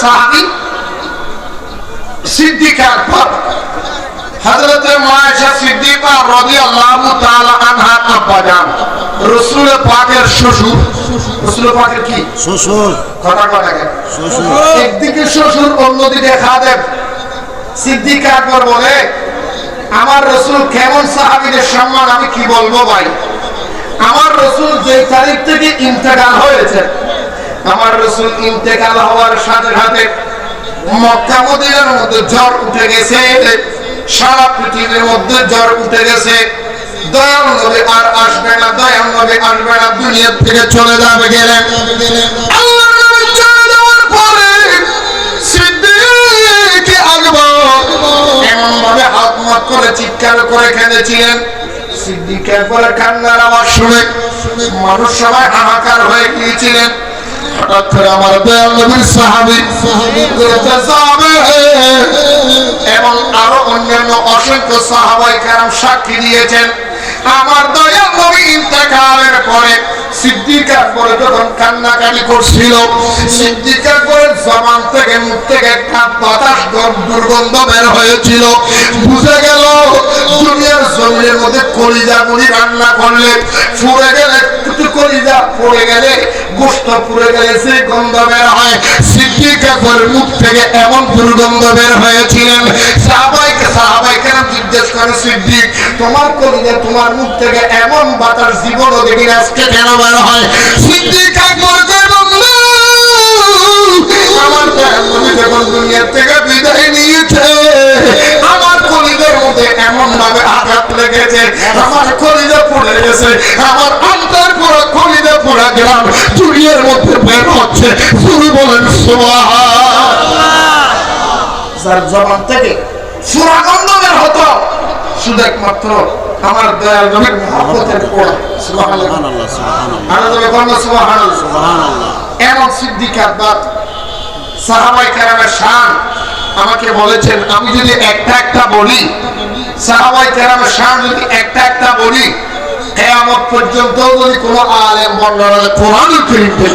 সাহাবী সিদ্দিক আকবর। হযরত মায়েশা সিদ্দিকা রাদিয়াল্লাহু তাআলা আনহা আব্বা জান রাসূল পাকের শ্বশুর। রাসূল পাকের কি? শ্বশুর। কথা কথা শ্বশুর। একদিকে শ্বশুর অন্যদিকে খাদেম। সিদ্দিক আকবর বলে আমার রসুল কেমন সাহাবীদের সম্মান আমি কি বলব ভাই? আমার রসুল যে তারিখ থেকে ইন্তেকাল হয়েছে আমার রসুল ইন্তেকাল হওয়ার সাথে সাথে মক্কা মদিনার মধ্যে জ্বর উঠে গেছে। সারা পৃথিবীর মধ্যে জ্বর উঠে গেছে। দয়াল আর আসবে না আসবে না থেকে চলে যাবে পরে করে চিৎকার করে কেঁদেছিলেন সিদ্দিক একবারে কান্নার আওয়াজ শুনে মানুষ সবাই হাহাকার হয়ে গিয়েছিলেন। হঠাৎ করে আমার দয়াল নবীর সাহাবী বলতে এবং আরও অন্যান্য অসংখ্য সাহাবাই কারাম সাক্ষী দিয়েছেন। আমার দয়াল নবী ইন্তেকালের পরে সিদ্দিক আকবর যখন কান্নাকাটি করছিল সিদ্দিক আকবরের জবান থেকে মুখ থেকে একটা বাতাস দুর্গন্ধ বের হয়েছিল। বুঝে গেল দুনিয়ার জমির মধ্যে কলিজা গুলি রান্না করলে ফুরে গেলে একটু কলিজা পড়ে গেলে গোস্ত পুড়ে সে গন্ধ বের হয়। সিদ্দিক মুখ থেকে এমন দুর্গন্ধ বের হয়েছিলেন। সাহাবাইকে সাহাবাইকে জিজ্ঞেস করে সিদ্দিক তোমার কলিজা তোমার মুখ থেকে এমন বাতাস জীবন দেখি আজকে কেন বের হয়? সিদ্দিক আকবর যে বলল, আমার যখন দুনিয়া এমন ভাবে আঘাত লেগেছে আমার কলিজা পড়ে গেছে আমার পুরো গ্রাম মধ্যে বের হচ্ছে। শুরু বলেন যার জবান থেকে সুরাগন্ধ বের হতো। শুধু একমাত্র আমার দয়াল নবীর মহব্বতের পড়া সুবহানাল্লাহ সুবহানাল্লাহ সুবহানাল্লাহ আরও জোরে বলো সুবহানাল্লাহ সুবহানাল্লাহ এমন সিদ্দিক আকবর সাহাবাই কেরামের শান আমাকে বলেছেন আমি যদি একটা একটা বলি সাহাবাই কেরামের শান যদি একটা একটা বলি পর্যন্ত যদি কোনো আলেম বর্ণনা কোরআন থেকে